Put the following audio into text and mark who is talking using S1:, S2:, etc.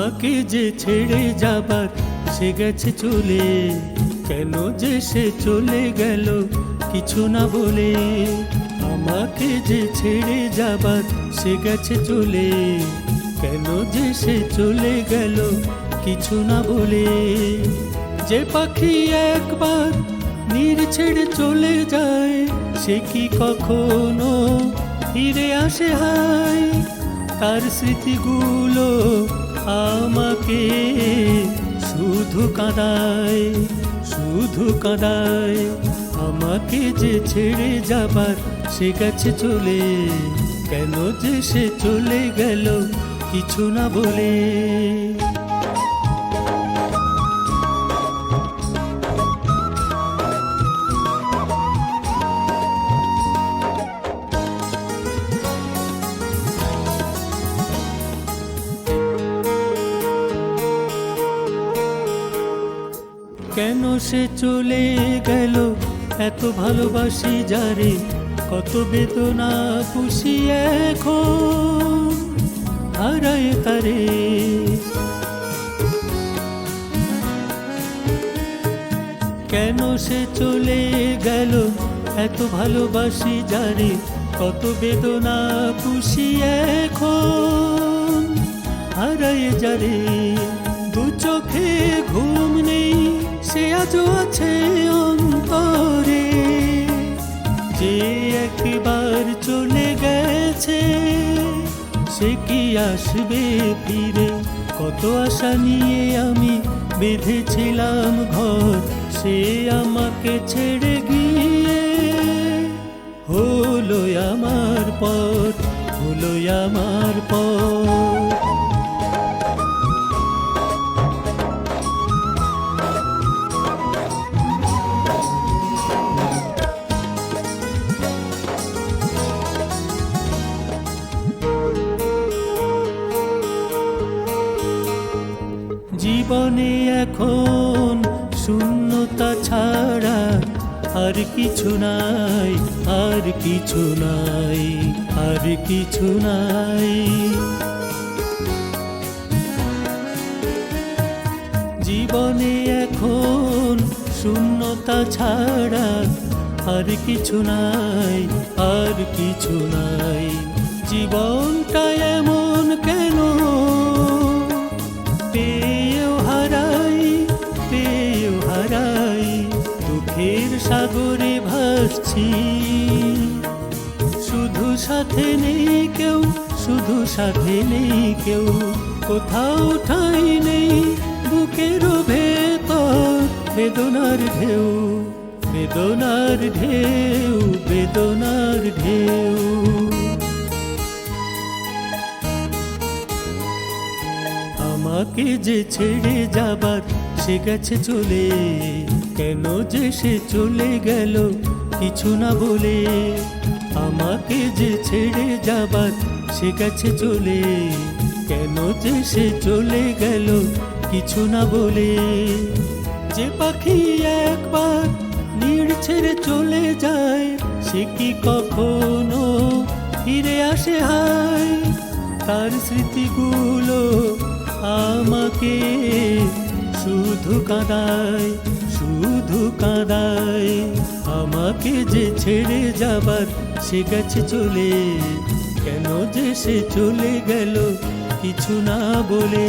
S1: আমাকে যে ছেড়ে যাবার সে গেছে চলে, কেন যে সে চলে গেল কিছু না বলে। আমাকে যে ছেড়ে যাবার সে গেছে চলে, কেন যে সে চলে গেল কিছু না বলে। যে পাখি একবার নীর ছেড়ে চলে যায়, সে কি কখনো ফিরে আসে হায়? তার স্মৃতিগুলো আমাকে শুধু কাঁদায় শুধু কাঁদায়। আমাকে যে ছেড়ে যাবার, সে গেছে চলে। কেন যে সে চলে গেল, কিছু না বলে। কেন সে চলে গেল? এত ভালোবাসি যারে, কত বেদনা খুশি এখন? হারায় তারে। কেন সে চলে গেল? এত ভালোবাসি যারে, কত বেদনা খুশি এখন? হারায় যারে, দু চোখে ঘুম নেই। সে আজও আছে অন্তরে। যে একবার চলে গেছে, সে কি আসবে ফিরে? কত আশা নিয়ে আমি বেঁধেছিলাম ঘর, সে আমাকে ছেড়ে গিয়ে হলো আমার পর হলো আমার পর জীবনে এখন শূন্যতা ছাড়া আর কিছু নাই, আর কিছু নাই, আর কিছু নাই। জীবনে এখন শূন্যতা ছাড়া আর কিছু নাই, আর কিছু নাই। জীবনটা এমন কেন সাগরে ভাসছি। শুধু সাথে নেই কেউ, শুধু সাথে নেই কেউ। কোথাও ঠাই নেই বুকের ভেতর, বেদনার ঢেউ বেদনার ঢেউ বেদনার ঢেউ। আমাকে যে ছেড়ে যাবার, সে গেছে চলে। কেন যে সে চলে গেল কিছু না বলে? আমাকে যে ছেড়ে যাবার সে গেছে চলে। কেন যে সে চলে গেল কিছু না বলে? যে পাখি একবার নীড় ছেড়ে চলে যায়, সে কি কখনো ফিরে আসে? হায়, তার স্মৃতিগুলো আমাকে শুধু কাঁদায়। শুধু কাঁদায় আমাকে যে ছেড়ে যাবার, সে গেছে চলে। কেন যে সে চলে গেল, কিছু না বলে।